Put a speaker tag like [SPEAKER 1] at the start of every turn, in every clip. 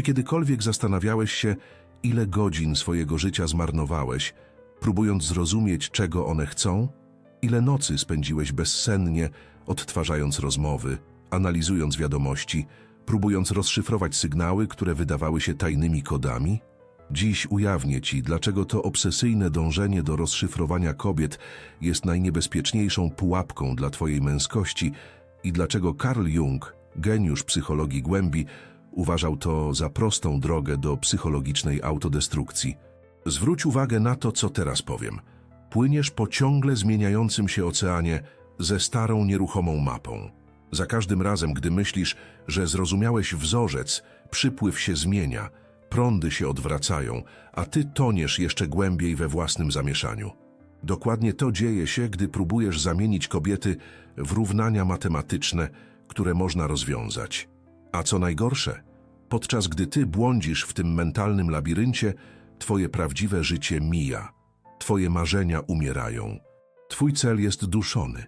[SPEAKER 1] Czy kiedykolwiek zastanawiałeś się, ile godzin swojego życia zmarnowałeś, próbując zrozumieć, czego one chcą? Ile nocy spędziłeś bezsennie, odtwarzając rozmowy, analizując wiadomości, próbując rozszyfrować sygnały, które wydawały się tajnymi kodami? Dziś ujawnię Ci, dlaczego to obsesyjne dążenie do rozszyfrowania kobiet jest najniebezpieczniejszą pułapką dla Twojej męskości i dlaczego Carl Jung, geniusz psychologii głębi, uważał to za prostą drogę do psychologicznej autodestrukcji. Zwróć uwagę na to, co teraz powiem. Płyniesz po ciągle zmieniającym się oceanie ze starą, nieruchomą mapą. Za każdym razem, gdy myślisz, że zrozumiałeś wzorzec, przypływ się zmienia, prądy się odwracają, a ty toniesz jeszcze głębiej we własnym zamieszaniu. Dokładnie to dzieje się, gdy próbujesz zamienić kobiety w równania matematyczne, które można rozwiązać. A co najgorsze, podczas gdy ty błądzisz w tym mentalnym labiryncie, twoje prawdziwe życie mija, twoje marzenia umierają. Twój cel jest duszony.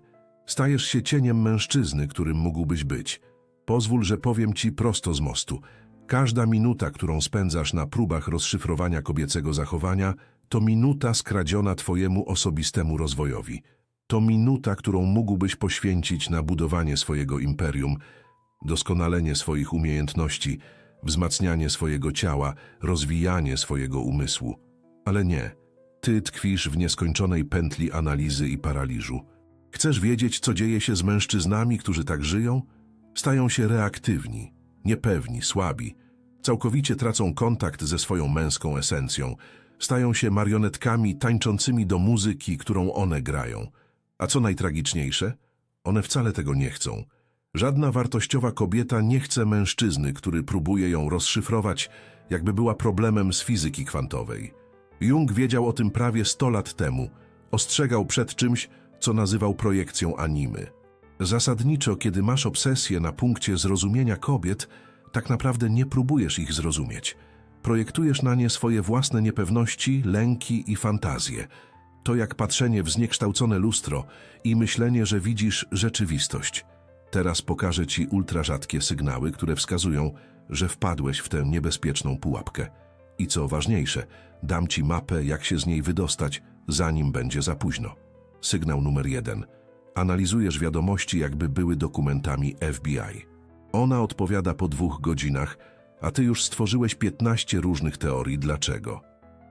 [SPEAKER 1] Stajesz się cieniem mężczyzny, którym mógłbyś być. Pozwól, że powiem ci prosto z mostu. Każda minuta, którą spędzasz na próbach rozszyfrowania kobiecego zachowania, to minuta skradziona twojemu osobistemu rozwojowi. To minuta, którą mógłbyś poświęcić na budowanie swojego imperium, doskonalenie swoich umiejętności, wzmacnianie swojego ciała, rozwijanie swojego umysłu. Ale nie, ty tkwisz w nieskończonej pętli analizy i paraliżu. Chcesz wiedzieć, co dzieje się z mężczyznami, którzy tak żyją? Stają się reaktywni, niepewni, słabi. Całkowicie tracą kontakt ze swoją męską esencją. Stają się marionetkami tańczącymi do muzyki, którą one grają. A co najtragiczniejsze? One wcale tego nie chcą. Żadna wartościowa kobieta nie chce mężczyzny, który próbuje ją rozszyfrować, jakby była problemem z fizyki kwantowej. Jung wiedział o tym prawie 100 lat temu. Ostrzegał przed czymś, co nazywał projekcją animy. Zasadniczo, kiedy masz obsesję na punkcie zrozumienia kobiet, tak naprawdę nie próbujesz ich zrozumieć. Projektujesz na nie swoje własne niepewności, lęki i fantazje. To jak patrzenie w zniekształcone lustro i myślenie, że widzisz rzeczywistość. Teraz pokażę ci ultrarzadkie sygnały, które wskazują, że wpadłeś w tę niebezpieczną pułapkę. I co ważniejsze, dam ci mapę, jak się z niej wydostać, zanim będzie za późno. Sygnał numer jeden. Analizujesz wiadomości, jakby były dokumentami FBI. Ona odpowiada po dwóch godzinach, a ty już stworzyłeś 15 różnych teorii dlaczego.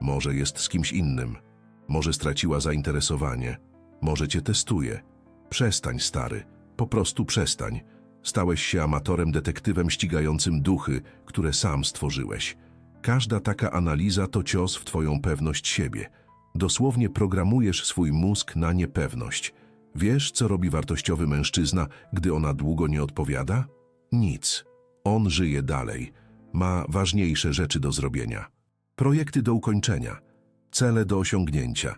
[SPEAKER 1] Może jest z kimś innym, może straciła zainteresowanie, może cię testuje. Przestań, stary, po prostu przestań. Stałeś się amatorem detektywem ścigającym duchy, które sam stworzyłeś. Każda taka analiza to cios w twoją pewność siebie. Dosłownie programujesz swój mózg na niepewność. Wiesz, co robi wartościowy mężczyzna, gdy ona długo nie odpowiada? Nic. On żyje dalej. Ma ważniejsze rzeczy do zrobienia. Projekty do ukończenia. Cele do osiągnięcia.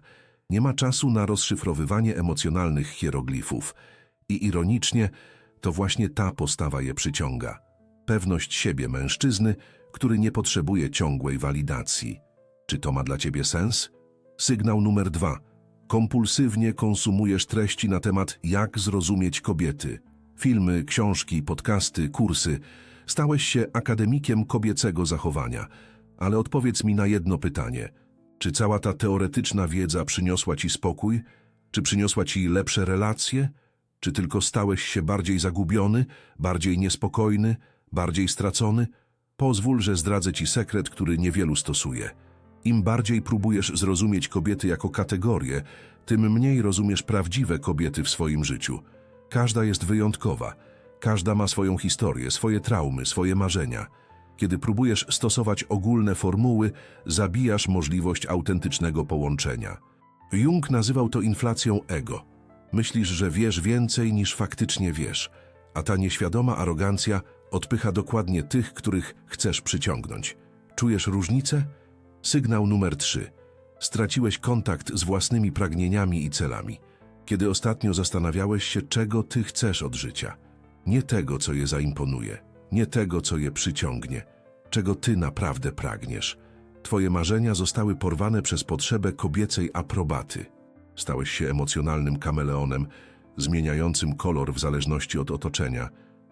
[SPEAKER 1] Nie ma czasu na rozszyfrowywanie emocjonalnych hieroglifów. I ironicznie, to właśnie ta postawa je przyciąga. Pewność siebie mężczyzny, który nie potrzebuje ciągłej walidacji. Czy to ma dla ciebie sens? Sygnał numer dwa. Kompulsywnie konsumujesz treści na temat jak zrozumieć kobiety. Filmy, książki, podcasty, kursy. Stałeś się akademikiem kobiecego zachowania. Ale odpowiedz mi na jedno pytanie. Czy cała ta teoretyczna wiedza przyniosła ci spokój? Czy przyniosła ci lepsze relacje? Czy tylko stałeś się bardziej zagubiony, bardziej niespokojny, bardziej stracony? Pozwól, że zdradzę ci sekret, który niewielu stosuje. Im bardziej próbujesz zrozumieć kobiety jako kategorię, tym mniej rozumiesz prawdziwe kobiety w swoim życiu. Każda jest wyjątkowa. Każda ma swoją historię, swoje traumy, swoje marzenia. Kiedy próbujesz stosować ogólne formuły, zabijasz możliwość autentycznego połączenia. Jung nazywał to inflacją ego. Myślisz, że wiesz więcej niż faktycznie wiesz, a ta nieświadoma arogancja odpycha dokładnie tych, których chcesz przyciągnąć. Czujesz różnicę? Sygnał numer 3. Straciłeś kontakt z własnymi pragnieniami i celami. Kiedy ostatnio zastanawiałeś się, czego ty chcesz od życia. Nie tego, co je zaimponuje, nie tego, co je przyciągnie, czego ty naprawdę pragniesz. Twoje marzenia zostały porwane przez potrzebę kobiecej aprobaty. Stałeś się emocjonalnym kameleonem, zmieniającym kolor w zależności od otoczenia.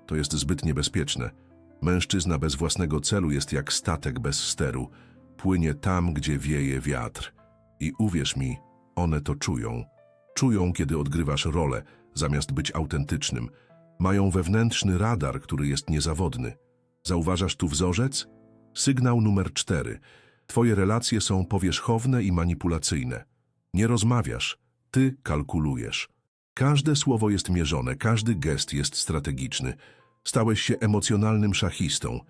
[SPEAKER 1] To jest zbyt niebezpieczne. Mężczyzna bez własnego celu jest jak statek bez steru. Płynie tam, gdzie wieje wiatr. I uwierz mi, one to czują. Czują, kiedy odgrywasz rolę, zamiast być autentycznym. Mają wewnętrzny radar, który jest niezawodny. Zauważasz tu wzorzec? Sygnał numer cztery. Twoje relacje są powierzchowne i manipulacyjne. Nie rozmawiasz, ty kalkulujesz. Każde słowo jest mierzone, każdy gest jest strategiczny. Stałeś się emocjonalnym szachistą,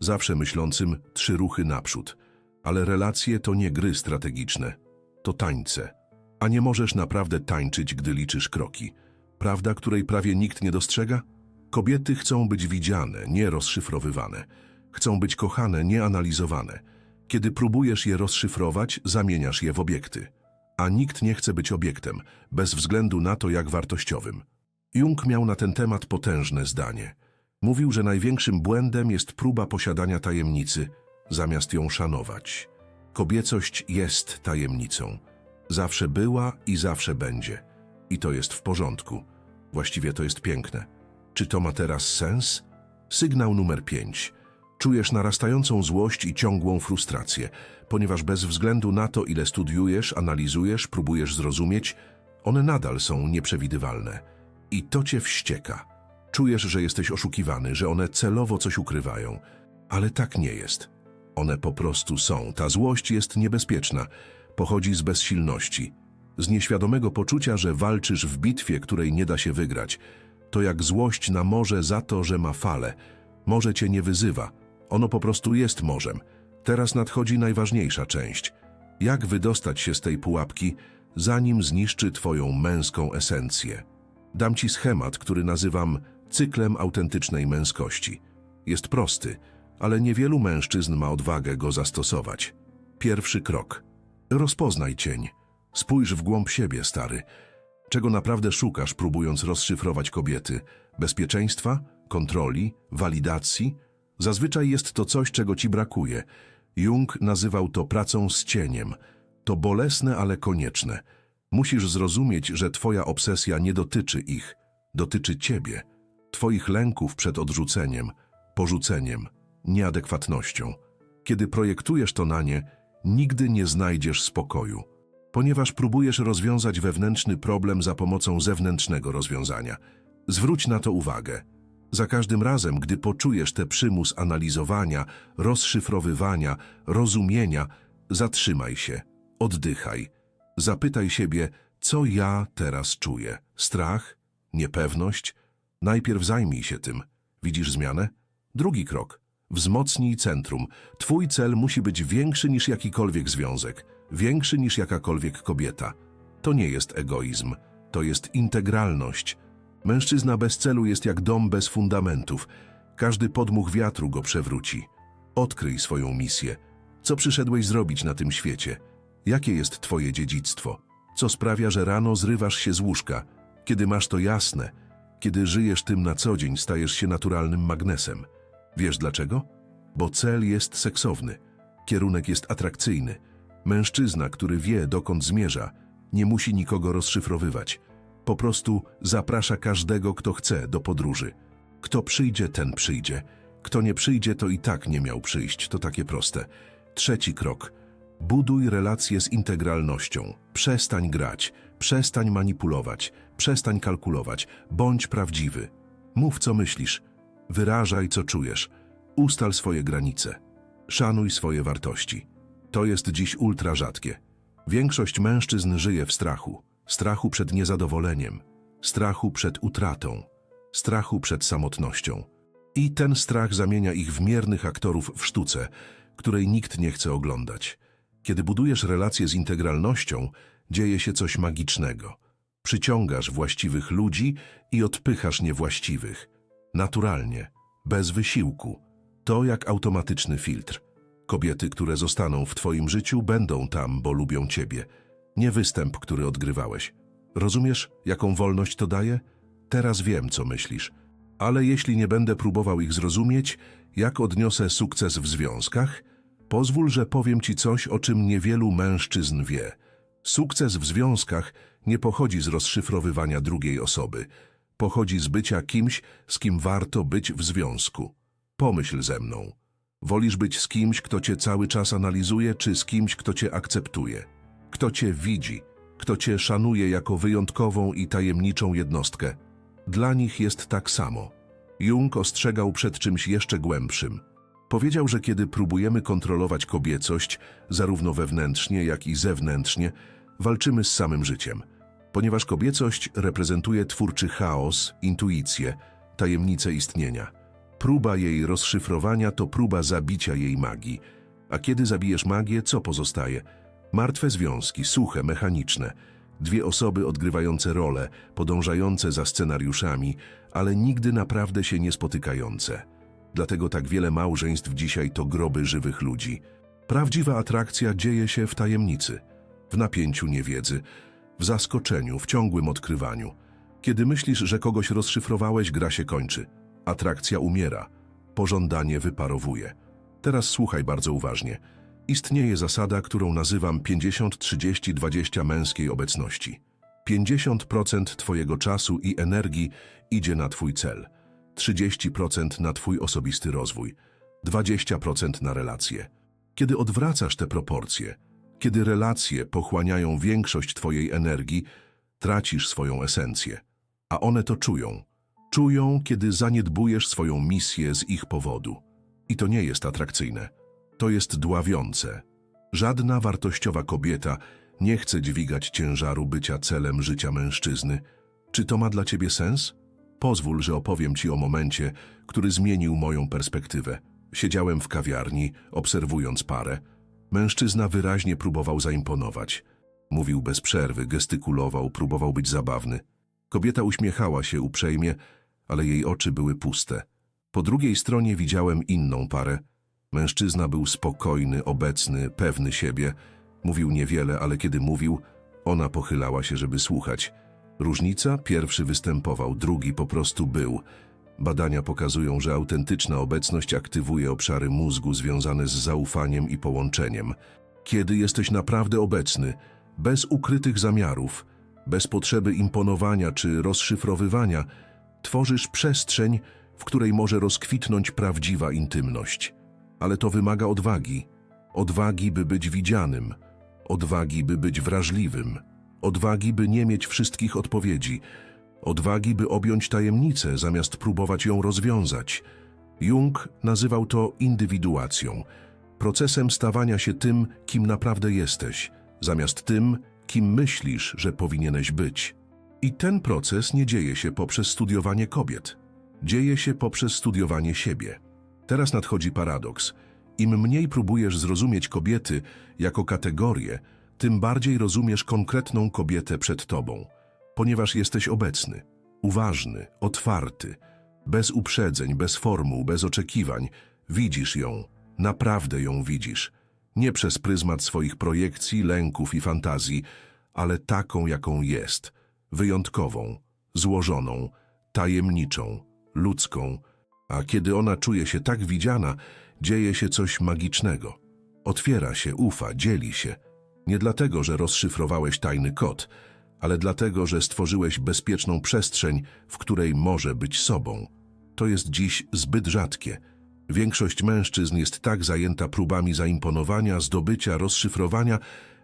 [SPEAKER 1] zawsze myślącym trzy ruchy naprzód. Ale relacje to nie gry strategiczne, to tańce. A nie możesz naprawdę tańczyć, gdy liczysz kroki. Prawda, której prawie nikt nie dostrzega? Kobiety chcą być widziane, nie rozszyfrowywane. Chcą być kochane, nie analizowane. Kiedy próbujesz je rozszyfrować, zamieniasz je w obiekty. A nikt nie chce być obiektem, bez względu na to, jak wartościowym. Jung miał na ten temat potężne zdanie. Mówił, że największym błędem jest próba posiadania tajemnicy, zamiast ją szanować. Kobiecość jest tajemnicą. Zawsze była i zawsze będzie. I to jest w porządku. Właściwie to jest piękne. Czy to ma teraz sens? Sygnał numer 5. Czujesz narastającą złość i ciągłą frustrację, ponieważ bez względu na to, ile studiujesz, analizujesz, próbujesz zrozumieć, one nadal są nieprzewidywalne. I to cię wścieka. Czujesz, że jesteś oszukiwany, że one celowo coś ukrywają. Ale tak nie jest. One po prostu są. Ta złość jest niebezpieczna. Pochodzi z bezsilności. Z nieświadomego poczucia, że walczysz w bitwie, której nie da się wygrać. To jak złość na morze za to, że ma fale. Morze cię nie wyzywa. Ono po prostu jest morzem. Teraz nadchodzi najważniejsza część. Jak wydostać się z tej pułapki, zanim zniszczy twoją męską esencję? Dam ci schemat, który nazywam cyklem autentycznej męskości. Jest prosty, ale niewielu mężczyzn ma odwagę go zastosować. Pierwszy krok. Rozpoznaj cień. Spójrz w głąb siebie, stary. Czego naprawdę szukasz, próbując rozszyfrować kobiety? Bezpieczeństwa? Kontroli? Walidacji? Zazwyczaj jest to coś, czego ci brakuje. Jung nazywał to pracą z cieniem. To bolesne, ale konieczne. Musisz zrozumieć, że twoja obsesja nie dotyczy ich, dotyczy ciebie, twoich lęków przed odrzuceniem, porzuceniem, nieadekwatnością. Kiedy projektujesz to na nie, nigdy nie znajdziesz spokoju, ponieważ próbujesz rozwiązać wewnętrzny problem za pomocą zewnętrznego rozwiązania. Zwróć na to uwagę. Za każdym razem, gdy poczujesz tę przymus analizowania, rozszyfrowywania, rozumienia, zatrzymaj się, oddychaj. Zapytaj siebie, co ja teraz czuję? Strach? Niepewność? Najpierw zajmij się tym. Widzisz zmianę? Drugi krok. Wzmocnij centrum. Twój cel musi być większy niż jakikolwiek związek, większy niż jakakolwiek kobieta. To nie jest egoizm, to jest integralność. Mężczyzna bez celu jest jak dom bez fundamentów. Każdy podmuch wiatru go przewróci. Odkryj swoją misję. Co przyszedłeś zrobić na tym świecie? Jakie jest twoje dziedzictwo? Co sprawia, że rano zrywasz się z łóżka? Kiedy masz to jasne, kiedy żyjesz tym na co dzień, stajesz się naturalnym magnesem. Wiesz dlaczego? Bo cel jest seksowny, kierunek jest atrakcyjny. Mężczyzna, który wie, dokąd zmierza, nie musi nikogo rozszyfrowywać. Po prostu zaprasza każdego, kto chce, do podróży. Kto przyjdzie, ten przyjdzie. Kto nie przyjdzie, to i tak nie miał przyjść. To takie proste. Trzeci krok. Buduj relacje z integralnością. Przestań grać, przestań manipulować, przestań kalkulować. Bądź prawdziwy. Mów, co myślisz. Wyrażaj, co czujesz. Ustal swoje granice. Szanuj swoje wartości. To jest dziś ultra rzadkie. Większość mężczyzn żyje w strachu. Strachu przed niezadowoleniem, strachu przed utratą, strachu przed samotnością. I ten strach zamienia ich w miernych aktorów w sztuce, której nikt nie chce oglądać. Kiedy budujesz relacje z integralnością, dzieje się coś magicznego. Przyciągasz właściwych ludzi i odpychasz niewłaściwych. Naturalnie, bez wysiłku. To jak automatyczny filtr. Kobiety, które zostaną w twoim życiu, będą tam, bo lubią ciebie. Nie występ, który odgrywałeś. Rozumiesz, jaką wolność to daje? Teraz wiem, co myślisz. Ale jeśli nie będę próbował ich zrozumieć, jak odniosę sukces w związkach? Pozwól, że powiem ci coś, o czym niewielu mężczyzn wie. Sukces w związkach nie pochodzi z rozszyfrowywania drugiej osoby. Pochodzi z bycia kimś, z kim warto być w związku. Pomyśl ze mną. Wolisz być z kimś, kto cię cały czas analizuje, czy z kimś, kto cię akceptuje? Kto cię widzi? Kto cię szanuje jako wyjątkową i tajemniczą jednostkę? Dla nich jest tak samo. Jung ostrzegał przed czymś jeszcze głębszym. Powiedział, że kiedy próbujemy kontrolować kobiecość, zarówno wewnętrznie, jak i zewnętrznie, walczymy z samym życiem. Ponieważ kobiecość reprezentuje twórczy chaos, intuicję, tajemnicę istnienia. Próba jej rozszyfrowania to próba zabicia jej magii. A kiedy zabijesz magię, co pozostaje? Martwe związki, suche, mechaniczne. Dwie osoby odgrywające role, podążające za scenariuszami, ale nigdy naprawdę się nie spotykające. Dlatego tak wiele małżeństw dzisiaj to groby żywych ludzi. Prawdziwa atrakcja dzieje się w tajemnicy, w napięciu niewiedzy, w zaskoczeniu, w ciągłym odkrywaniu. Kiedy myślisz, że kogoś rozszyfrowałeś, gra się kończy. Atrakcja umiera, pożądanie wyparowuje. Teraz słuchaj bardzo uważnie. Istnieje zasada, którą nazywam 50-30-20 męskiej obecności. 50% Twojego czasu i energii idzie na Twój cel, 30% na Twój osobisty rozwój, 20% na relacje. Kiedy odwracasz te proporcje, kiedy relacje pochłaniają większość Twojej energii, tracisz swoją esencję. A one to czują. Czują, kiedy zaniedbujesz swoją misję z ich powodu. I to nie jest atrakcyjne. To jest dławiące. Żadna wartościowa kobieta nie chce dźwigać ciężaru bycia celem życia mężczyzny. Czy to ma dla ciebie sens? Pozwól, że opowiem ci o momencie, który zmienił moją perspektywę. Siedziałem w kawiarni, obserwując parę. Mężczyzna wyraźnie próbował zaimponować. Mówił bez przerwy, gestykulował, próbował być zabawny. Kobieta uśmiechała się uprzejmie, ale jej oczy były puste. Po drugiej stronie widziałem inną parę. Mężczyzna był spokojny, obecny, pewny siebie. Mówił niewiele, ale kiedy mówił, ona pochylała się, żeby słuchać. Różnica? Pierwszy występował, drugi po prostu był. Badania pokazują, że autentyczna obecność aktywuje obszary mózgu związane z zaufaniem i połączeniem. Kiedy jesteś naprawdę obecny, bez ukrytych zamiarów, bez potrzeby imponowania czy rozszyfrowywania, tworzysz przestrzeń, w której może rozkwitnąć prawdziwa intymność. Ale to wymaga odwagi. Odwagi, by być widzianym. Odwagi, by być wrażliwym. Odwagi, by nie mieć wszystkich odpowiedzi. Odwagi, by objąć tajemnicę, zamiast próbować ją rozwiązać. Jung nazywał to indywiduacją, procesem stawania się tym, kim naprawdę jesteś, zamiast tym, kim myślisz, że powinieneś być. I ten proces nie dzieje się poprzez studiowanie kobiet. Dzieje się poprzez studiowanie siebie. Teraz nadchodzi paradoks. Im mniej próbujesz zrozumieć kobiety jako kategorię, tym bardziej rozumiesz konkretną kobietę przed tobą, ponieważ jesteś obecny, uważny, otwarty, bez uprzedzeń, bez formuł, bez oczekiwań. Widzisz ją, naprawdę ją widzisz. Nie przez pryzmat swoich projekcji, lęków i fantazji, ale taką, jaką jest, wyjątkową, złożoną, tajemniczą, ludzką, a kiedy ona czuje się tak widziana, dzieje się coś magicznego. Otwiera się, ufa, dzieli się. Nie dlatego, że rozszyfrowałeś tajny kod, ale dlatego, że stworzyłeś bezpieczną przestrzeń, w której może być sobą. To jest dziś zbyt rzadkie. Większość mężczyzn jest tak zajęta próbami zaimponowania, zdobycia, rozszyfrowania,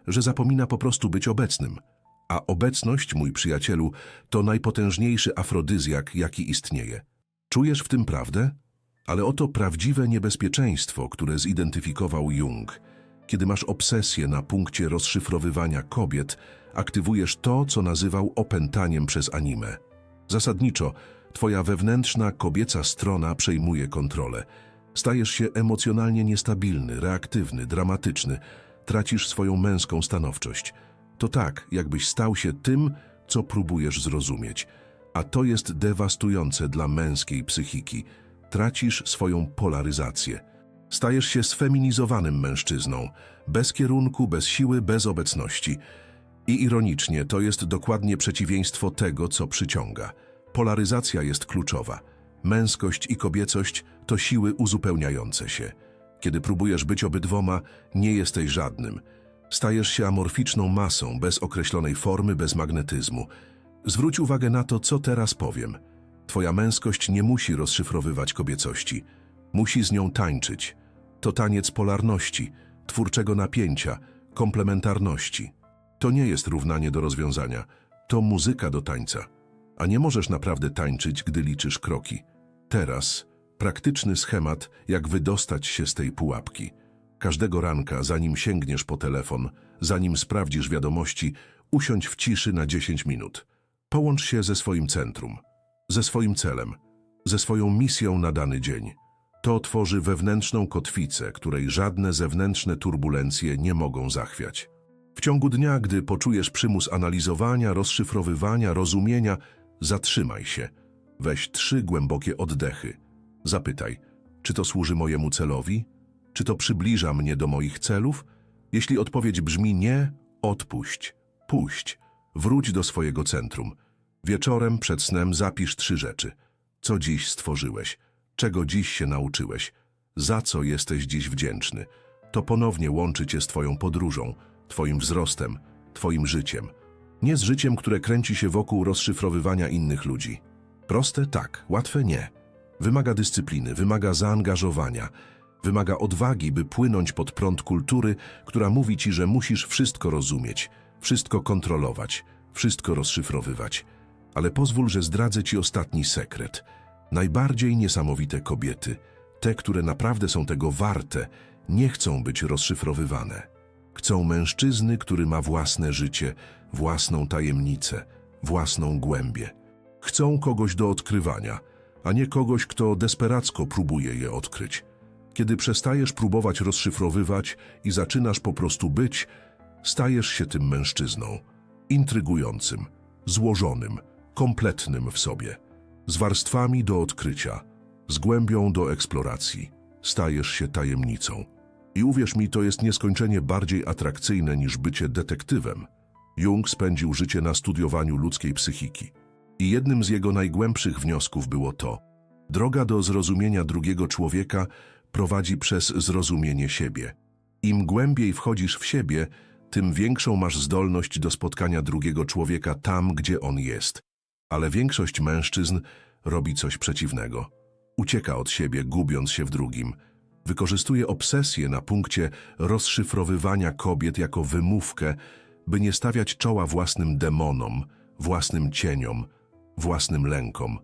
[SPEAKER 1] że zapomina po prostu być obecnym. A obecność, mój przyjacielu, to najpotężniejszy afrodyzjak, jaki istnieje. Czujesz w tym prawdę? Ale oto prawdziwe niebezpieczeństwo, które zidentyfikował Jung. Kiedy masz obsesję na punkcie rozszyfrowywania kobiet, aktywujesz to, co nazywał opętaniem przez anime. Zasadniczo, twoja wewnętrzna kobieca strona przejmuje kontrolę. Stajesz się emocjonalnie niestabilny, reaktywny, dramatyczny. Tracisz swoją męską stanowczość. To tak, jakbyś stał się tym, co próbujesz zrozumieć. A to jest dewastujące dla męskiej psychiki. Tracisz swoją polaryzację. Stajesz się sfeminizowanym mężczyzną, bez kierunku, bez siły, bez obecności. I ironicznie, to jest dokładnie przeciwieństwo tego, co przyciąga. Polaryzacja jest kluczowa. Męskość i kobiecość to siły uzupełniające się. Kiedy próbujesz być obydwoma, nie jesteś żadnym. Stajesz się amorficzną masą, bez określonej formy, bez magnetyzmu. Zwróć uwagę na to, co teraz powiem. Twoja męskość nie musi rozszyfrowywać kobiecości. Musi z nią tańczyć. To taniec polarności, twórczego napięcia, komplementarności. To nie jest równanie do rozwiązania, to muzyka do tańca. A nie możesz naprawdę tańczyć, gdy liczysz kroki. Teraz praktyczny schemat, jak wydostać się z tej pułapki. Każdego ranka, zanim sięgniesz po telefon, zanim sprawdzisz wiadomości, usiądź w ciszy na 10 minut. Połącz się ze swoim centrum, ze swoim celem, ze swoją misją na dany dzień. To tworzy wewnętrzną kotwicę, której żadne zewnętrzne turbulencje nie mogą zachwiać. W ciągu dnia, gdy poczujesz przymus analizowania, rozszyfrowywania, rozumienia, zatrzymaj się. Weź trzy głębokie oddechy. Zapytaj, czy to służy mojemu celowi? Czy to przybliża mnie do moich celów? Jeśli odpowiedź brzmi nie, odpuść, puść, wróć do swojego centrum. Wieczorem przed snem zapisz trzy rzeczy. Co dziś stworzyłeś? Czego dziś się nauczyłeś? Za co jesteś dziś wdzięczny? To ponownie łączy cię z twoją podróżą, twoim wzrostem, twoim życiem. Nie z życiem, które kręci się wokół rozszyfrowywania innych ludzi. Proste tak, łatwe nie. Wymaga dyscypliny, wymaga zaangażowania, wymaga odwagi, by płynąć pod prąd kultury, która mówi ci, że musisz wszystko rozumieć, wszystko kontrolować, wszystko rozszyfrowywać. Ale pozwól, że zdradzę ci ostatni sekret. Najbardziej niesamowite kobiety, te, które naprawdę są tego warte, nie chcą być rozszyfrowywane. Chcą mężczyzny, który ma własne życie, własną tajemnicę, własną głębię. Chcą kogoś do odkrywania, a nie kogoś, kto desperacko próbuje je odkryć. Kiedy przestajesz próbować rozszyfrowywać i zaczynasz po prostu być, stajesz się tym mężczyzną. Intrygującym, złożonym, kompletnym w sobie. Z warstwami do odkrycia, z głębią do eksploracji. Stajesz się tajemnicą. I uwierz mi, to jest nieskończenie bardziej atrakcyjne niż bycie detektywem. Jung spędził życie na studiowaniu ludzkiej psychiki. I jednym z jego najgłębszych wniosków było to: droga do zrozumienia drugiego człowieka prowadzi przez zrozumienie siebie. Im głębiej wchodzisz w siebie, tym większą masz zdolność do spotkania drugiego człowieka tam, gdzie on jest. Ale większość mężczyzn robi coś przeciwnego. Ucieka od siebie, gubiąc się w drugim. Wykorzystuje obsesję na punkcie rozszyfrowywania kobiet jako wymówkę, by nie stawiać czoła własnym demonom, własnym cieniom, własnym lękom.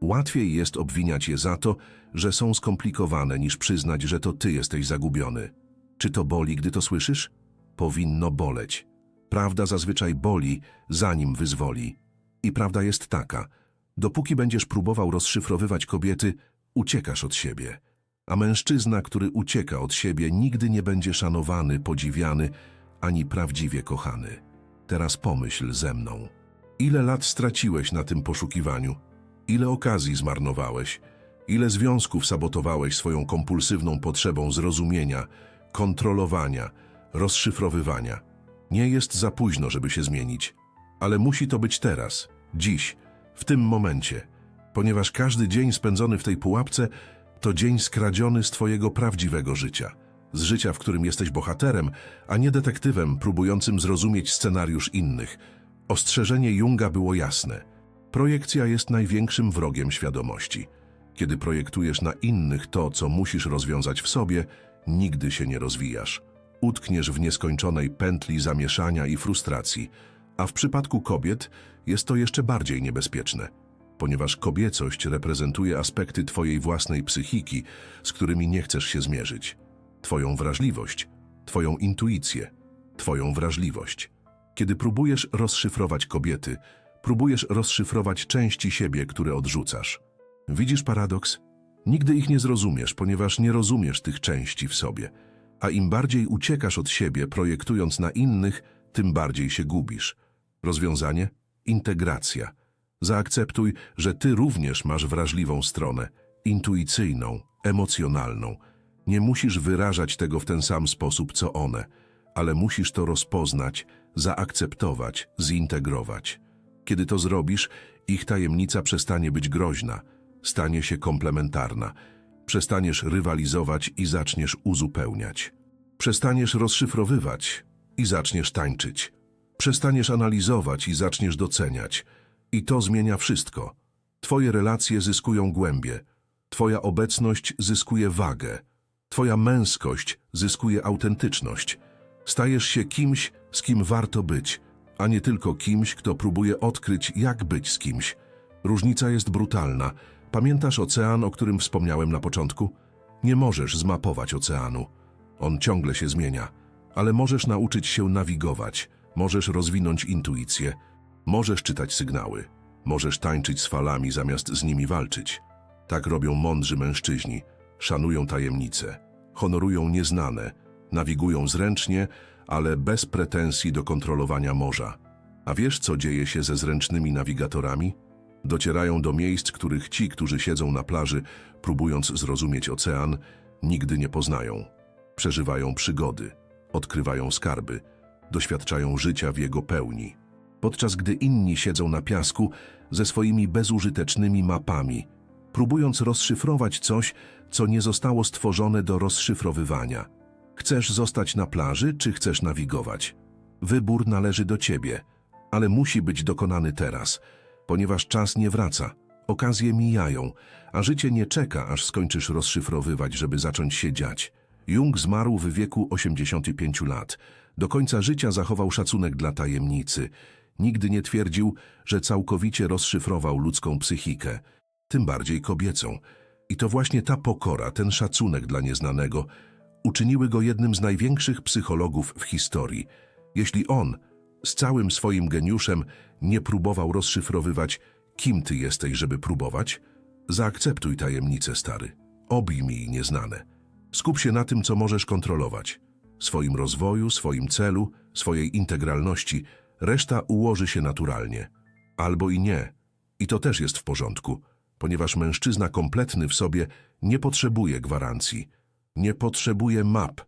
[SPEAKER 1] Łatwiej jest obwiniać je za to, że są skomplikowane, niż przyznać, że to ty jesteś zagubiony. Czy to boli, gdy to słyszysz? Powinno boleć. Prawda zazwyczaj boli, zanim wyzwoli. I prawda jest taka: dopóki będziesz próbował rozszyfrowywać kobiety, uciekasz od siebie. A mężczyzna, który ucieka od siebie, nigdy nie będzie szanowany, podziwiany, ani prawdziwie kochany. Teraz pomyśl ze mną. Ile lat straciłeś na tym poszukiwaniu? Ile okazji zmarnowałeś? Ile związków sabotowałeś swoją kompulsywną potrzebą zrozumienia, kontrolowania, rozszyfrowywania? Nie jest za późno, żeby się zmienić, ale musi to być teraz, dziś, w tym momencie, ponieważ każdy dzień spędzony w tej pułapce to dzień skradziony z Twojego prawdziwego życia. Z życia, w którym jesteś bohaterem, a nie detektywem próbującym zrozumieć scenariusz innych. Ostrzeżenie Junga było jasne. Projekcja jest największym wrogiem świadomości. Kiedy projektujesz na innych to, co musisz rozwiązać w sobie, nigdy się nie rozwijasz. Utkniesz w nieskończonej pętli zamieszania i frustracji, a w przypadku kobiet jest to jeszcze bardziej niebezpieczne, ponieważ kobiecość reprezentuje aspekty Twojej własnej psychiki, z którymi nie chcesz się zmierzyć. Twoją wrażliwość, Twoją intuicję, Twoją wrażliwość. Kiedy próbujesz rozszyfrować kobiety, próbujesz rozszyfrować części siebie, które odrzucasz. Widzisz paradoks? Nigdy ich nie zrozumiesz, ponieważ nie rozumiesz tych części w sobie. A im bardziej uciekasz od siebie, projektując na innych, tym bardziej się gubisz. Rozwiązanie? Integracja. Zaakceptuj, że ty również masz wrażliwą stronę, intuicyjną, emocjonalną. Nie musisz wyrażać tego w ten sam sposób, co one, ale musisz to rozpoznać, zaakceptować, zintegrować. Kiedy to zrobisz, ich tajemnica przestanie być groźna, stanie się komplementarna. Przestaniesz rywalizować i zaczniesz uzupełniać. Przestaniesz rozszyfrowywać i zaczniesz tańczyć. Przestaniesz analizować i zaczniesz doceniać. I to zmienia wszystko. Twoje relacje zyskują głębie. Twoja obecność zyskuje wagę. Twoja męskość zyskuje autentyczność. Stajesz się kimś, z kim warto być, a nie tylko kimś, kto próbuje odkryć, jak być z kimś. Różnica jest brutalna. Pamiętasz ocean, o którym wspomniałem na początku? Nie możesz zmapować oceanu. On ciągle się zmienia, ale możesz nauczyć się nawigować, możesz rozwinąć intuicję, możesz czytać sygnały, możesz tańczyć z falami zamiast z nimi walczyć. Tak robią mądrzy mężczyźni, szanują tajemnice, honorują nieznane, nawigują zręcznie, ale bez pretensji do kontrolowania morza. A wiesz, co dzieje się ze zręcznymi nawigatorami? Docierają do miejsc, których ci, którzy siedzą na plaży, próbując zrozumieć ocean, nigdy nie poznają. Przeżywają przygody, odkrywają skarby, doświadczają życia w jego pełni. Podczas gdy inni siedzą na piasku ze swoimi bezużytecznymi mapami, próbując rozszyfrować coś, co nie zostało stworzone do rozszyfrowywania. Chcesz zostać na plaży, czy chcesz nawigować? Wybór należy do ciebie, ale musi być dokonany teraz, ponieważ czas nie wraca, okazje mijają, a życie nie czeka, aż skończysz rozszyfrowywać, żeby zacząć się dziać. Jung zmarł w wieku 85 lat. Do końca życia zachował szacunek dla tajemnicy. Nigdy nie twierdził, że całkowicie rozszyfrował ludzką psychikę, tym bardziej kobiecą. I to właśnie ta pokora, ten szacunek dla nieznanego, uczyniły go jednym z największych psychologów w historii. Jeśli on, z całym swoim geniuszem, nie próbował rozszyfrowywać, kim ty jesteś, żeby próbować, zaakceptuj tajemnicę, stary. Obejmij nieznane. Skup się na tym, co możesz kontrolować. Swoim rozwoju, swoim celu, swojej integralności. Reszta ułoży się naturalnie. Albo i nie. I to też jest w porządku, ponieważ mężczyzna kompletny w sobie nie potrzebuje gwarancji. Nie potrzebuje map.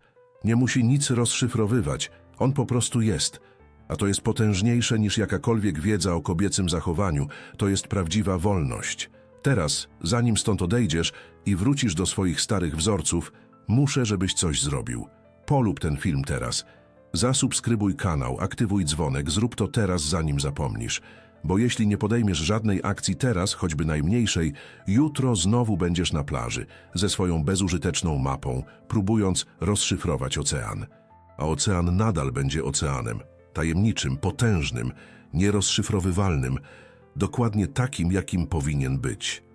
[SPEAKER 1] Nie musi nic rozszyfrowywać. On po prostu jest. A to jest potężniejsze niż jakakolwiek wiedza o kobiecym zachowaniu. To jest prawdziwa wolność. Teraz, zanim stąd odejdziesz i wrócisz do swoich starych wzorców, muszę, żebyś coś zrobił. Polub ten film teraz. Zasubskrybuj kanał, aktywuj dzwonek, zrób to teraz, zanim zapomnisz. Bo jeśli nie podejmiesz żadnej akcji teraz, choćby najmniejszej, jutro znowu będziesz na plaży ze swoją bezużyteczną mapą, próbując rozszyfrować ocean. A ocean nadal będzie oceanem, tajemniczym, potężnym, nierozszyfrowywalnym, dokładnie takim, jakim powinien być.